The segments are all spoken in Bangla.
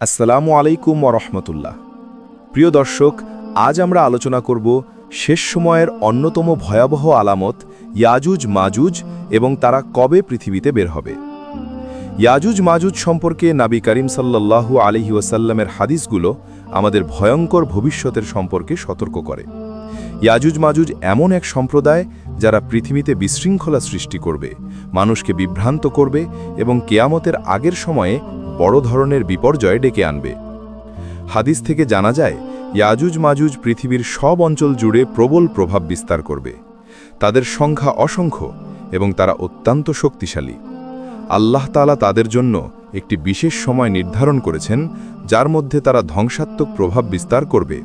আসসালামু আলাইকুম ওরহমতুল্লাহ প্রিয় দর্শক, আজ আমরা আলোচনা করব শেষ সময়ের অন্যতম ভয়াবহ আলামত ইয়াজুজ মাজুজ এবং তারা কবে পৃথিবীতে বের হবে। ইয়াজুজ মাজুজ সম্পর্কে নাবি করিম সাল্লাল্লাহু আলহি ওয়াসাল্লামের হাদিসগুলো আমাদের ভয়ঙ্কর ভবিষ্যতের সম্পর্কে সতর্ক করে। ইয়াজুজ মাজুজ এমন এক সম্প্রদায় যারা পৃথিবীতে বিশৃঙ্খলা সৃষ্টি করবে, মানুষকে বিভ্রান্ত করবে এবং কেয়ামতের আগের সময়ে বড় ধরনের বিপর্যয় ডেকে আনবে। হাদিস থেকে জানা যায়, ইয়াজুজ মাজুজ পৃথিবীর সব অঞ্চল জুড়ে প্রবল প্রভাব বিস্তার করবে। তাদের সংখ্যা অসংখ্য এবং তারা অত্যন্ত শক্তিশালী। আল্লাহ তালা তাদের জন্য একটি বিশেষ সময় নির্ধারণ করেছেন, যার মধ্যে তারা ধ্বংসাত্মক প্রভাব বিস্তার করবে।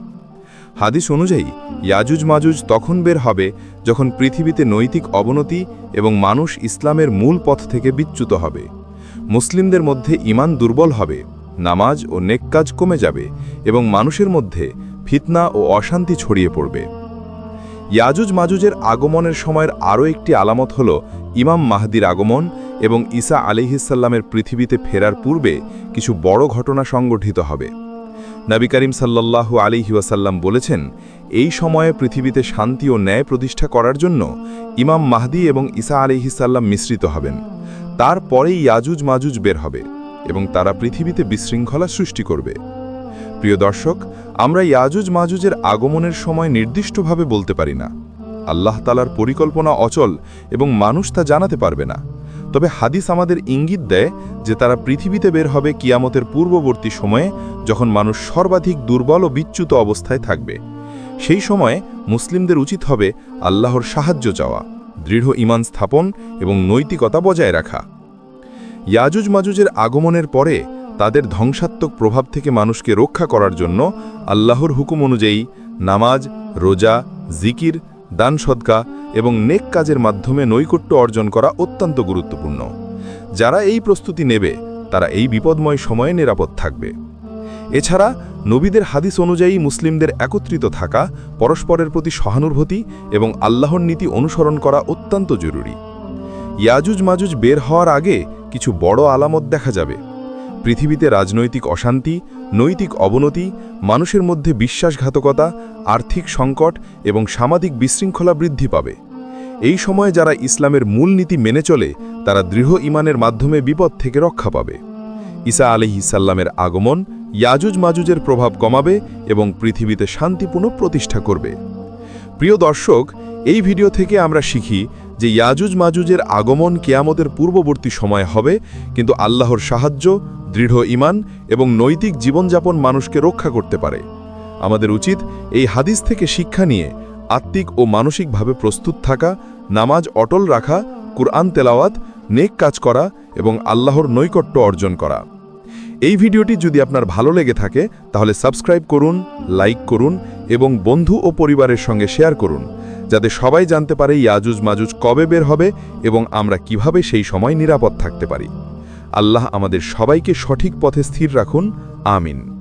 হাদিস অনুযায়ী, ইয়াজুজ মাজুজ তখন বের হবে যখন পৃথিবীতে নৈতিক অবনতি এবং মানুষ ইসলামের মূল পথ থেকে বিচ্যুত হবে। মুসলিমদের মধ্যে ইমান দুর্বল হবে, নামাজ ও নেক কাজ কমে যাবে এবং মানুষের মধ্যে ফিতনা ও অশান্তি ছড়িয়ে পড়বে। ইয়াজুজ মাজুজের আগমনের সময়ের আরও একটি আলামত হল ইমাম মাহদির আগমন এবং ঈসা আলিহিসাল্লামের পৃথিবীতে ফেরার পূর্বে কিছু বড় ঘটনা সংগঠিত হবে। নবী করিম আলিহি ওয়াসাল্লাম বলেছেন, এই সময়ে পৃথিবীতে শান্তি ও ন্যায় প্রতিষ্ঠা করার জন্য ইমাম মাহদি এবং ঈসা আলিহিসাল্লাম মিশ্রিত হবেন। তারপরেই ইয়াজুজ মাজুজ বের হবে এবং তারা পৃথিবীতে বিশৃঙ্খলা সৃষ্টি করবে। প্রিয় দর্শক, আমরা ইয়াজুজ মাজুজের আগমনের সময় নির্দিষ্টভাবে বলতে পারি না। আল্লাহ তালার পরিকল্পনা অচল এবং মানুষ তা জানাতে পারবে না। তবে হাদিস আমাদের ইঙ্গিত দেয় যে তারা পৃথিবীতে বের হবে কিয়ামতের পূর্ববর্তী সময়ে যখন মানুষ সর্বাধিক দুর্বল ও বিচ্যুত অবস্থায় থাকবে। সেই সময়ে মুসলিমদের উচিত হবে আল্লাহর সাহায্য চাওয়া। দৃঢ় ইমান স্থাপন এবং নৈতিকতা বজায় রাখা। ইয়াজুজ মাজুজের আগমনের পরে তাদের ধ্বংসাত্মক প্রভাব থেকে মানুষকে রক্ষা করার জন্য আল্লাহর হুকুম অনুযায়ী নামাজ, রোজা, জিকির, দান সদকা এবং নেক কাজের মাধ্যমে নৈকট্য অর্জন করা অত্যন্ত গুরুত্বপূর্ণ। যারা এই প্রস্তুতি নেবে, তারা এই বিপদময় সময়ে নিরাপদ থাকবে। এছাড়া নবীদের হাদিস অনুযায়ী মুসলিমদের একত্রিত থাকা, পরস্পরের প্রতি সহানুভূতি এবং আল্লাহর নীতি অনুসরণ করা অত্যন্ত জরুরি। ইয়াজুজ মাজুজ বের হওয়ার আগে কিছু বড় আলামত দেখা যাবে। পৃথিবীতে রাজনৈতিক অশান্তি, নৈতিক অবনতি, মানুষের মধ্যে বিশ্বাসঘাতকতা, আর্থিক সংকট এবং সামাজিক বিশৃঙ্খলা বৃদ্ধি পাবে। এই সময়ে যারা ইসলামের মূল নীতি মেনে চলে, তারা দৃঢ় ইমানের মাধ্যমে বিপদ থেকে রক্ষা পাবে। ঈসা আলিহিসাল্লামের আগমন ইয়াজুজ মাজুজের প্রভাব কমাবে এবং পৃথিবীতে শান্তিপূর্ণ প্রতিষ্ঠা করবে। প্রিয় দর্শক, এই ভিডিও থেকে আমরা শিখি যে ইয়াজুজ মাজুজের আগমন কেয়ামতের পূর্ববর্তী সময় হবে, কিন্তু আল্লাহর সাহায্য, দৃঢ় ইমান এবং নৈতিক জীবনযাপন মানুষকে রক্ষা করতে পারে। আমাদের উচিত এই হাদিস থেকে শিক্ষা নিয়ে আত্মিক ও মানসিকভাবে প্রস্তুত থাকা, নামাজ অটল রাখা, কুরআন তেলাওয়াত, নেক কাজ করা এবং আল্লাহর নৈকট্য অর্জন করা। এই ভিডিওটি যদি আপনার ভালো লেগে থাকে, তাহলে সাবস্ক্রাইব করুন, লাইক করুন এবং বন্ধু ও পরিবারের সঙ্গে শেয়ার করুন, যাতে সবাই জানতে পারে ইয়াজুজ মাজুজ কবে বের হবে এবং আমরা কীভাবে সেই সময় নিরাপদ থাকতে পারি। আল্লাহ আমাদের সবাইকে সঠিক পথে স্থির রাখুন। আমিন।